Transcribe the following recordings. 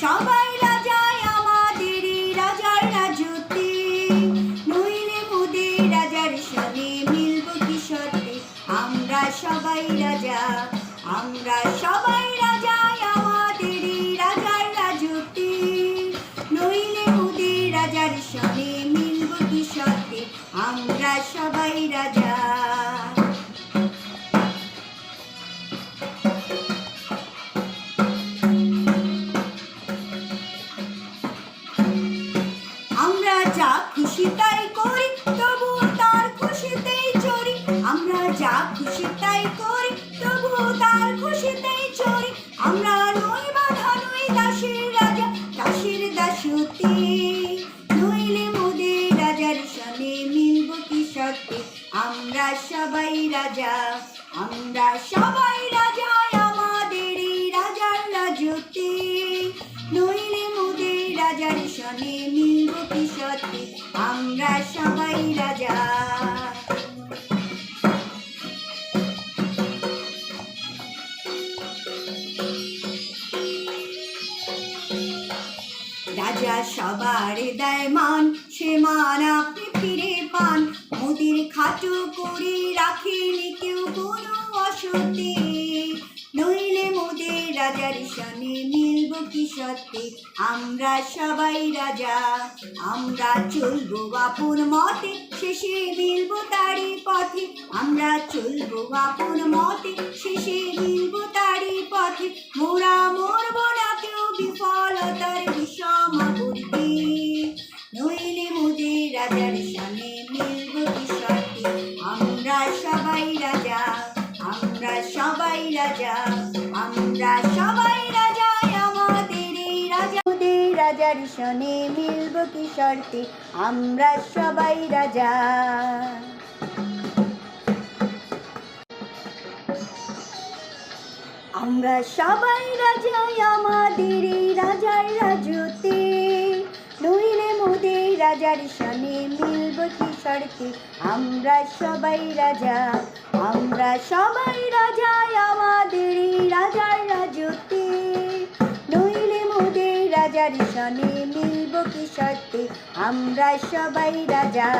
সবাই রাজায়, আমাদের রাজার রাজতে নইলে মোদের রাজার সনে মিলব কি সত্যি আমরা সবাই রাজা, আমরা সবাই রাজায়, আমাদের রাজার রাজতে নইলে মোদের রাজার সনে মিলব কি সত্যি আমরা সবাই রাজা। মিলব কি সত্যি আমরা সবাই রাজা, আমরা সবাই রাজা, আমাদের রাজার রাজতে নইলে মোদের রাজার সনে মিলব কি সত্যি আমরা সবাই রাজা। রাজা সবার দেয় মান সে মান আপনি পান। কেউ কোনো নইলে মোদের রাজার মিলব কি সত্যি? আমরা সবাই রাজা, আমরা চলবো আপন মতে। শেষে মিলব তারই পথে। আমরা চলবো আপন মতে। শেষে মিলব তারই পথে। মোরা মরব রাজা আমরা সবাই রাজা, আমাদের রাজা মোদের রাজার সনে মিলব কি শর্তে আমরা সবাই রাজা আমরা সবাই রাজাই আমাদের এই রাজার রাজতে নইলে মোদের রাজার সনে মিলব কি শর্তে আমরা সবাই রাজা, আমরা সবাই রাজা আমাদের রাজার রাজতে নইলে মোদের রাজার সনে মিলব কি শর্তে, আমরা সবাই রাজা।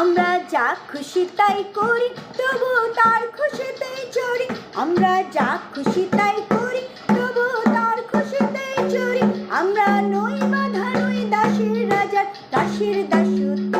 আমরা যা খুশি তাই করি, তবু তার খুশিতেই চড়ি। আমরা যা খুশি তাই করি, তবু তার খুশিতেই চড়ি। আমরা নই বাধা নই দাসীর রাজা দাসীর দাসত